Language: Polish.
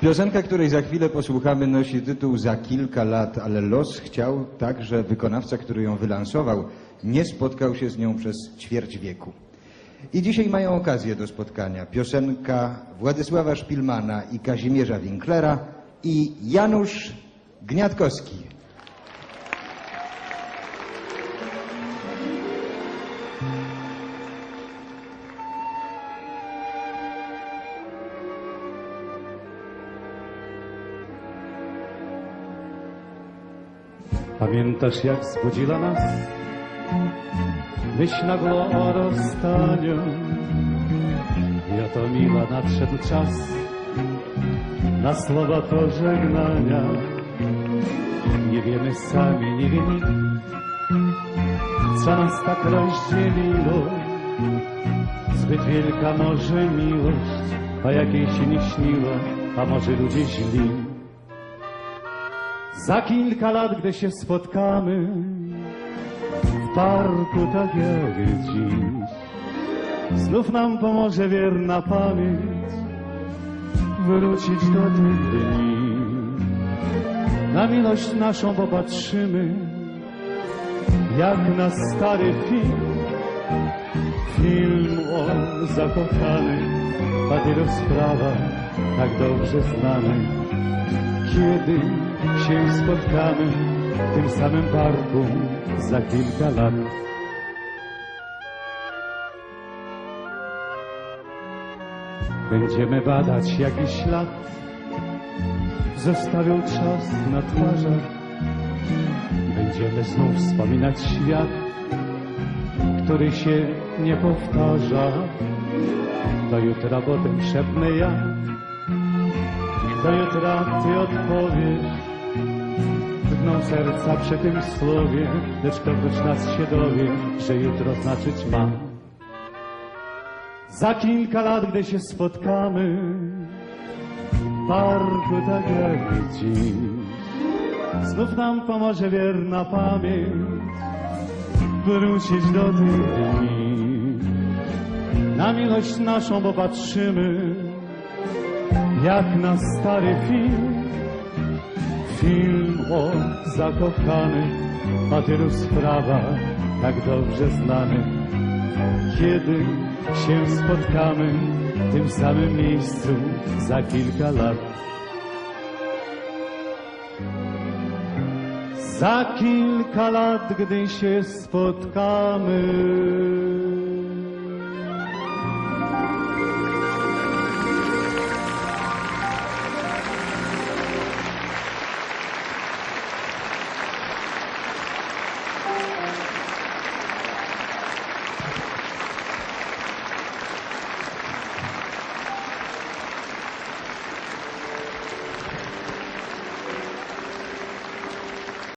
Piosenka, której za chwilę posłuchamy, nosi tytuł Za kilka lat, ale los chciał tak, że wykonawca, który ją wylansował, nie spotkał się z nią przez ćwierć wieku. I dzisiaj mają okazję do spotkania. Piosenka Władysława Szpilmana i Kazimierza Winklera i Janusz Gniatkowski. Pamiętasz jak zbudziła nas myśl nagło o rozstaniu i oto miła nadszedł czas na słowa pożegnania. Nie wiemy sami, nie wie nikt, co nas tak rozdzieliło. Zbyt wielka może miłość, a jakiej się nie śniło, a może ludzie źli. Za kilka lat, gdy się spotkamy w parku tak jak dziś, znów nam pomoże wierna pamięć wrócić do tych dni. Na miłość naszą popatrzymy, jak na stary film, film o zakochanych, a sprawach tak dobrze znanych kiedy się spotkamy w tym samym parku za kilka lat. Będziemy badać jaki ślad zostawiał czas na twarzach. Będziemy znów wspominać świat, który się nie powtarza. Do jutra potem szepnę ja, do jutra ty odpowiesz. Drgną serca przy tym słowie, lecz ktoś nas się dowie, że jutro znaczyć ma. Za kilka lat, gdy się spotkamy, w parku tak jak dziś, znów nam pomoże wierna pamięć wrócić do tych dni. Na miłość naszą popatrzymy, jak na stary film, film o zakochanych, a tylu sprawach tak dobrze znanych. Kiedy się spotkamy w tym samym miejscu za kilka lat. Za kilka lat, gdy się spotkamy.